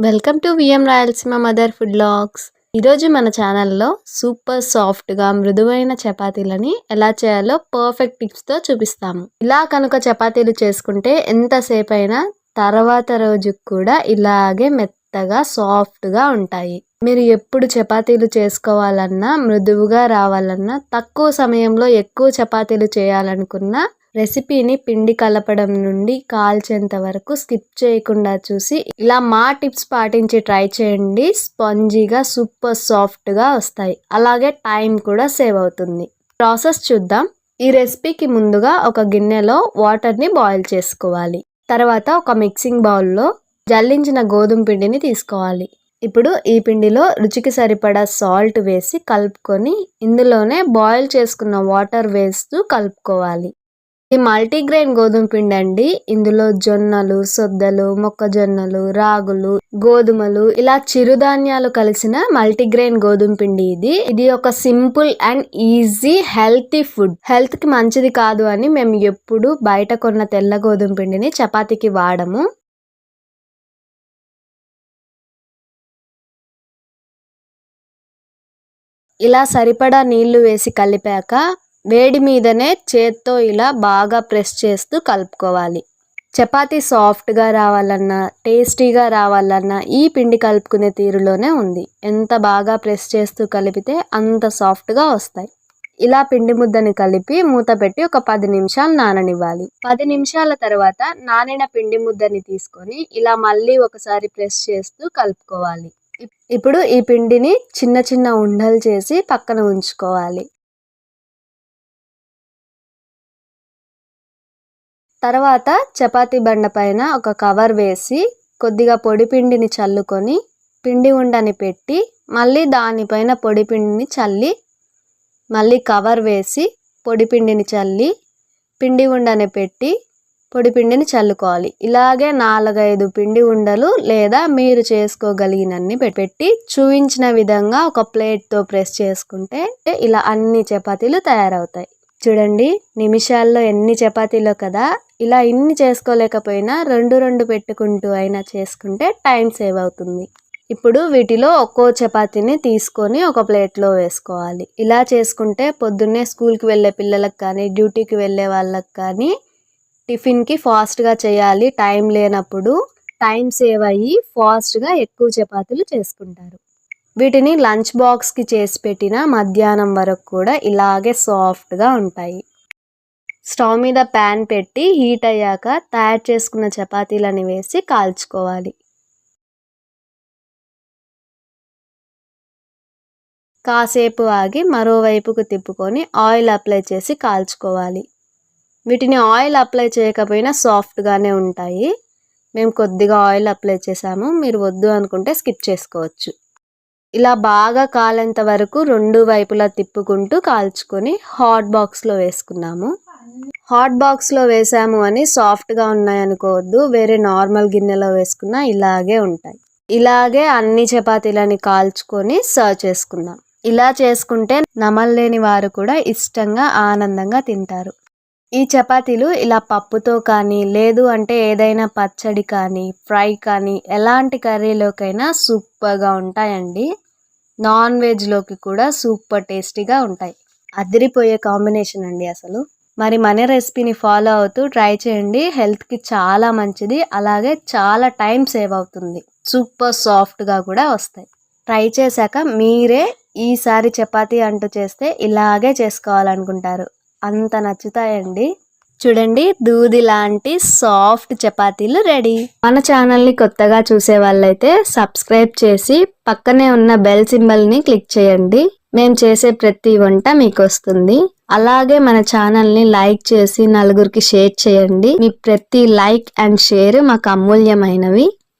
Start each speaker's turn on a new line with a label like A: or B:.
A: Welcome to VM Rayalaseema mother food logs. ఈరోజు మన ఛానల్లో సూపర్ సాఫ్ట్గా మృదువైన చపాతీలని ఎలా చేయాలో పర్ఫెక్ట్ టిప్స్తో చూపిస్తాము. ఇలా కనుక చపాతీలు చేసుకుంటే ఎంతసేపు అయినా తర్వాత రోజుకు కూడా ఇలాగే మెత్తగా సాఫ్ట్గా ఉంటాయి. మీరు ఎప్పుడు చపాతీలు చేసుకోవాలన్నా మృదువుగా రావాలన్నా తక్కువ సమయంలో ఎక్కువ చపాతీలు చేయాలనుకున్నా రెసిపీని పిండి కలపడం నుండి కాల్చేంత వరకు స్కిప్ చేయకుండా చూసి ఇలా మా టిప్స్ పాటించి ట్రై చేయండి. స్పంజీగా సూపర్ సాఫ్ట్గా వస్తాయి. అలాగే టైం కూడా సేవ్ అవుతుంది. ప్రాసెస్ చూద్దాం. ఈ రెసిపీకి ముందుగా ఒక గిన్నెలో వాటర్ని బాయిల్ చేసుకోవాలి. తర్వాత ఒక మిక్సింగ్ బౌల్లో జల్లించిన గోధుమ పిండిని తీసుకోవాలి. ఇప్పుడు ఈ పిండిలో రుచికి సరిపడా సాల్ట్ వేసి కలుపుకొని ఇందులోనే బాయిల్ చేసుకున్న వాటర్ వేస్తూ కలుపుకోవాలి. ఇది మల్టీగ్రెయిన్ గోధుమ పిండి అండి ఇందులో జొన్నలు సొద్దలు మొక్కజొన్నలు రాగులు గోధుమలు ఇలా చిరుధాన్యాలు కలిసిన మల్టీగ్రెయిన్ గోధుమ పిండి ఇది. ఇది ఒక simple and easy healthy food. హెల్త్కి మంచిది కాదు అని మేము ఎప్పుడు బయట కొన్న తెల్ల గోధుమ పిండిని చపాతీకి వాడము. ఇలా సరిపడా నీళ్ళు వేసి కలిపాక వేడి మీదనే చేత్తో ఇలా బాగా ప్రెస్ చేస్తూ కలుపుకోవాలి. చపాతి సాఫ్ట్గా రావాలన్నా టేస్టీగా రావాలన్నా ఈ పిండి కలుపుకునే తీరులోనే ఉంది. ఎంత బాగా ప్రెస్ చేస్తూ కలిపితే అంత సాఫ్ట్గా వస్తాయి. ఇలా పిండి ముద్దని కలిపి మూత పెట్టి ఒక పది నిమిషాలు నాననివ్వాలి. పది నిమిషాల తర్వాత నానిన పిండి ముద్దని తీసుకొని ఇలా మళ్ళీ ఒకసారి ప్రెస్ చేస్తూ కలుపుకోవాలి. ఇప్పుడు ఈ పిండిని చిన్న చిన్న ఉండలు చేసి పక్కన ఉంచుకోవాలి. తర్వాత చపాతీ బండ పైన ఒక కవర్ వేసి కొద్దిగా పొడి పిండిని చల్లుకొని పిండి ఉండని పెట్టి మళ్ళీ దానిపైన పొడి పిండిని చల్లి మళ్ళీ కవర్ వేసి పొడి పిండిని చల్లి పిండి ఉండని పెట్టి పొడి పిండిని చల్లుకోవాలి. ఇలాగే నాలుగైదు పిండి ఉండలు లేదా మీరు చేసుకోగలిగినన్ని పెట్టి చూపించిన విధంగా ఒక ప్లేట్తో ప్రెస్ చేసుకుంటే ఇలా అన్ని చపాతీలు తయారవుతాయి. చూడండి నిమిషాల్లో ఎన్ని చపాతీలో కదా ఇలా ఇన్ని చేసుకోలేకపోయినా రెండు రెండు పెట్టుకుంటూ అయినా చేసుకుంటే టైం సేవ్ అవుతుంది. ఇప్పుడు వీటిలో ఒక్కో చపాతీని తీసుకొని ఒక ప్లేట్లో వేసుకోవాలి. ఇలా చేసుకుంటే పొద్దున్నే స్కూల్కి వెళ్ళే పిల్లలకు కానీ డ్యూటీకి వెళ్ళే వాళ్ళకి కానీ టిఫిన్కి ఫాస్ట్గా చేయాలి టైం లేనప్పుడు టైం సేవ్ అయ్యి ఫాస్ట్గా ఎక్కువ చపాతీలు చేసుకుంటారు. వీటిని లంచ్ బాక్స్కి చేసి పెట్టిన మధ్యాహ్నం వరకు కూడా ఇలాగే సాఫ్ట్గా ఉంటాయి. స్టవ్ మీద ప్యాన్ పెట్టి హీట్ అయ్యాక తయారు చేసుకున్న చపాతీలని వేసి కాల్చుకోవాలి. కాసేపు ఆగి మరోవైపుకు తిప్పుకొని ఆయిల్ అప్లై చేసి కాల్చుకోవాలి. వీటిని ఆయిల్ అప్లై చేయకపోయినా సాఫ్ట్గానే ఉంటాయి. మేము కొద్దిగా ఆయిల్ అప్లై చేసాము మీరు వద్దు అనుకుంటే స్కిప్ చేసుకోవచ్చు. ఇలా బాగా కాలేంత వరకు రెండు వైపులా తిప్పుకుంటూ కాల్చుకొని హాట్ బాక్స్లో వేసుకున్నాము. హాట్ బాక్స్లో వేసాము అని సాఫ్ట్గా ఉన్నాయి అనుకోవద్దు వేరే నార్మల్ గిన్నెలో వేసుకున్నా ఇలాగే ఉంటాయి. ఇలాగే అన్ని చపాతీలని కాల్చుకొని సర్వ్ చేసుకుందాం. ఇలా చేసుకుంటే నమల్లేని వారు కూడా ఇష్టంగా ఆనందంగా తింటారు. ఈ చపాతీలు ఇలా పప్పుతో కానీ లేదు అంటే ఏదైనా పచ్చడి కానీ ఫ్రై కానీ ఎలాంటి కర్రీలోకైనా సూపర్గా ఉంటాయండి. నాన్ వెజ్లోకి కూడా సూపర్ టేస్టీగా ఉంటాయి. అదిరిపోయే కాంబినేషన్ అండి అసలు. మరి మన రెసిపీని ఫాలో అవుతూ ట్రై చేయండి. హెల్త్కి చాలా మంచిది. అలాగే చాలా టైం సేవ్ అవుతుంది. సూపర్ సాఫ్ట్గా కూడా వస్తాయి. ట్రై చేశాక మీరే ఈసారి చపాతీ అంటూ చేస్తే ఇలాగే చేసుకోవాలనుకుంటారు. అంత నచ్చుతాయండి. చూడండి దూది లాంటి సాఫ్ట్ చపాతీలు రెడీ. మన ఛానల్ని కొత్తగా చూసే వాళ్ళైతే సబ్స్క్రైబ్ చేసి పక్కనే ఉన్న బెల్ సింబల్ని క్లిక్ చేయండి. మేము చేసే ప్రతి వంట మీకు వస్తుంది అలాగే మన ఛానల్ని లైక్ చేసి నలుగురికి షేర్ చేయండి. మీ ప్రతి లైక్ అండ్ షేర్ మాకు అమూల్యమైనవి.